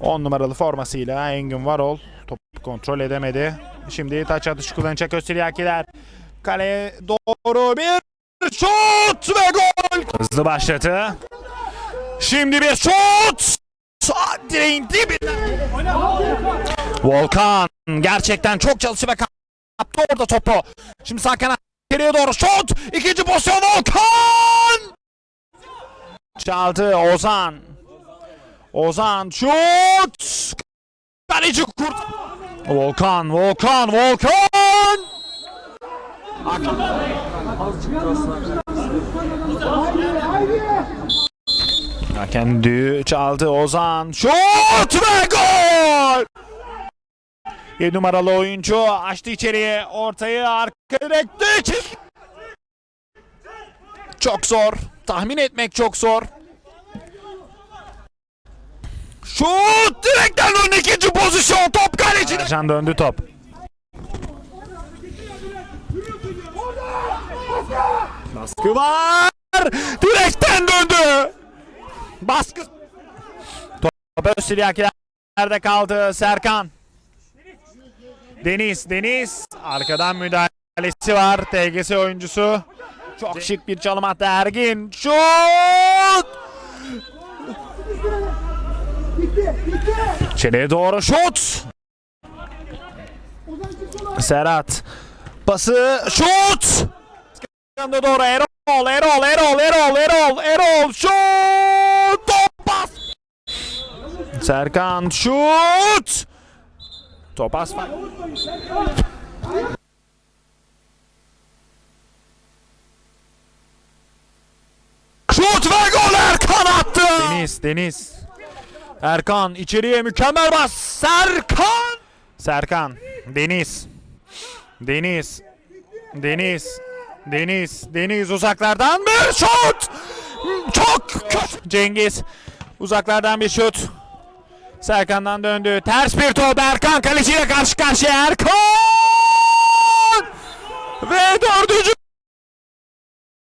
10 numaralı formasıyla Engin Varol topu kontrol edemedi. Şimdi taç atışı kullanacak Öztüryakiler. Kaleye doğru bir şut ve gol. Hızlı başladı. Şimdi bir şut. Direğin dibinden. Volkan gerçekten çok çalıştı ve kaptı orada topu. Şimdi sağ kanat geriye doğru şut. İkinci pozisyon Volkan. Çaldı Ozan. Ozan şut. Kaleci kurt. Volkan, Volkan, Volkan. Hakem düğü çaldı Ozan. Şut ve gol. 7 numaralı oyuncu açtı içeriye ortayı arka direkte Çok zor. Tahmin etmek çok zor. Şut direkten döndü ikinci pozisyon top kaleci. Ercan döndü top. Baskı var. Direkten döndü. Baskı. Top Öztürk'lerde kaldı Serkan. Deniz, Deniz. Arkadan müdahalesi var. TGS oyuncusu. Çok şık bir çalım attı Ergin. Şut! İçeriye doğru şut. Serhat. Pası şut. Yanına doğru Erol, Erol, Erol, Erol, Erol, Erol. Şut! Top pas. Serkan şut. Top pas. Şut ve gol Erkan attı. Deniz, Deniz. Erkan içeriye mükemmel bas. Serkan. Serkan. Deniz. Deniz. Deniz. Deniz. Deniz uzaklardan bir şut. Çok kötü. Cengiz. Uzaklardan bir şut. Serkan'dan döndü. Ters bir top. Erkan kaleciyle karşı karşıya. Erkan. Ve dördüncü